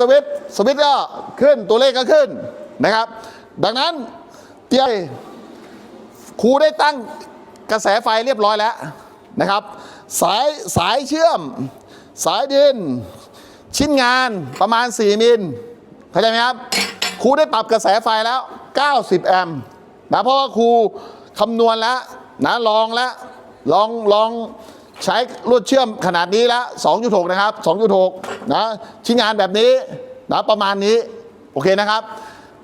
สวิตสวิตก็ขึ้นตัวเลขก็ขึ้นนะครับ ดังนั้นเตียครูได้ตั้งกระแสไฟเรียบร้อยแล้วนะครับ สายสายเชื่อม สายดิน ชิ้นงานประมาณ 4 มิลเข้าใจไหมครับครูได้ปรับกระแสไฟแล้ว 90 แอมป์นะเพราะว่าครูคำนวณแล้วนะลองแล้วลองลอง ใช้ลวดเชื่อมขนาดนี้แล้ว2.6 นะครับ 2.6 นะชิ้นงานแบบนี้นะประมาณนี้ โอเคนะครับ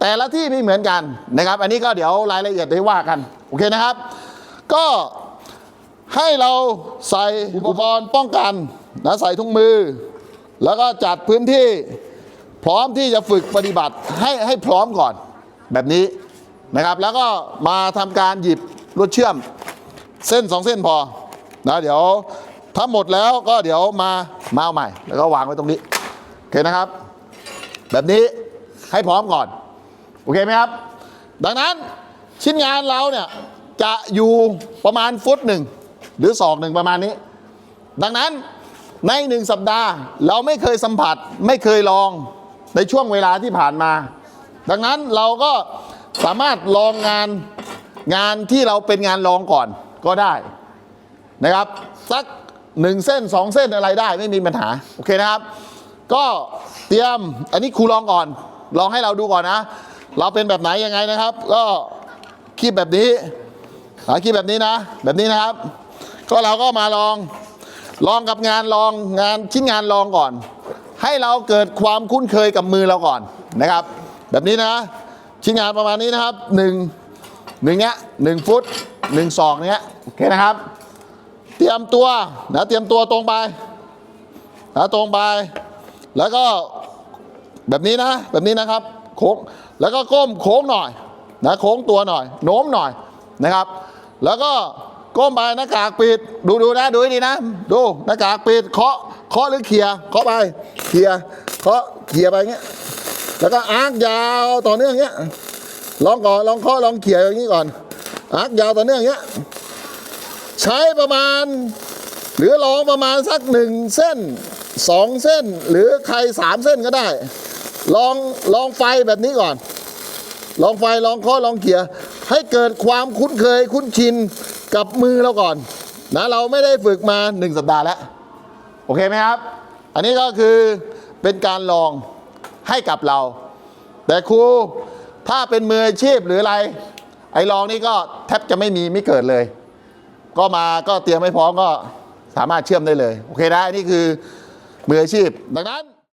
แต่ละที่ไม่เหมือนกันนะครับ อันนี้ก็เดี๋ยวรายละเอียดได้ว่ากัน โอเคนะครับ ก็ให้เราใส่อุปกรณ์ป้องกันนะใส่ถุงมือ แล้วก็จัดพื้นที่พร้อมที่จะฝึกปฏิบัติให้ให้พร้อมก่อนแบบนี้นะครับ แล้วก็มาทำการหยิบลวดเชื่อม เส้นสองเส้นพอ นะเดี๋ยวถ้าหมดแล้วก็เดี๋ยวมามาเอาใหม่ แล้วก็วางไว้ตรงนี้โอเคนะครับ แบบนี้ให้พร้อมก่อนโอเคไหมครับ ดังนั้นชิ้นงานเราเนี่ยจะอยู่ประมาณฟุตหนึ่งหรือศอกหนึ่งประมาณนี้ ดังนั้นในหนึ่งสัปดาห์ เราไม่เคยสัมผัสไม่เคยลองในช่วงเวลาที่ผ่านมา ดังนั้นเราก็สามารถลองงานงานที่เราเป็นงานลองก่อนก็ได้ นะครับสักหนึ่งเส้นสองเส้นอะไรได้ไม่มีปัญหาโอเคนะครับ ก็เตรียมอันนี้ครูลองก่อน ลองให้เราดูก่อนนะ เราเป็นแบบไหนยังไงนะครับ ก็คีบแบบนี้หาคีบแบบนี้นะ แบบนี้นะครับ ก็เราก็มาลองลองกับงานลองงานชิ้นงานลองก่อน ให้เราเกิดความคุ้นเคยกับมือเราก่อนนะครับ แบบนี้นะ ชิ้นงานประมาณนี้นะครับหนึ่งหนึ่งเนี้ยหนึ่งฟุตหนึ่งศอกเนี้ยโอเคนะครับ เตรียมตัวนะเตรียมตัวตรงไปนะตรงไป แล้วก็แบบนี้นะแบบนี้นะครับโค้งแล้วก็ก้มโค้งหน่อยนะโค้งตัวหน่อย โน้มหน่อยนะครับ แล้วก็ก้มไปหน้ากากปิด ดูดูนะดูดีนะ ดูหน้ากากปิดเคาะเคาะหรือเขี่ยเคาะไปเขี่ยเคาะเขี่ยไปอย่างเงี้ยแล้วก็อาร์กยาวต่อเนื่องอย่างเงี้ยลองก่อนลองเคาะลองเขี่ยอย่างนี้ก่อนอาร์กยาวต่อเนื่องอย่างเงี้ย ใช้ประมาณ หรือลองประมาณสักหนึ่งเส้นสองเส้น หรือใครสามเส้นก็ได้ ลองลองไฟแบบนี้ก่อน ลองไฟลองเคาะลองเขี่ยให้เกิดความคุ้นเคยคุ้นชินกับมือเราก่อนนะเราไม่ได้ฝึกมาหนึ่งสัปดาห์แล้ว โอเคไหมครับ อันนี้ก็คือเป็นการลองให้กับเรา แต่ครูถ้าเป็นมืออาชีพหรืออะไร ไอ้ลองนี่ก็แทบจะไม่มีไม่เกิดเลย ก็มาก็เตรียมให้พร้อมก็สามารถเชื่อมได้เลย โอเคนะนี่คือมืออาชีพ ดังนั้น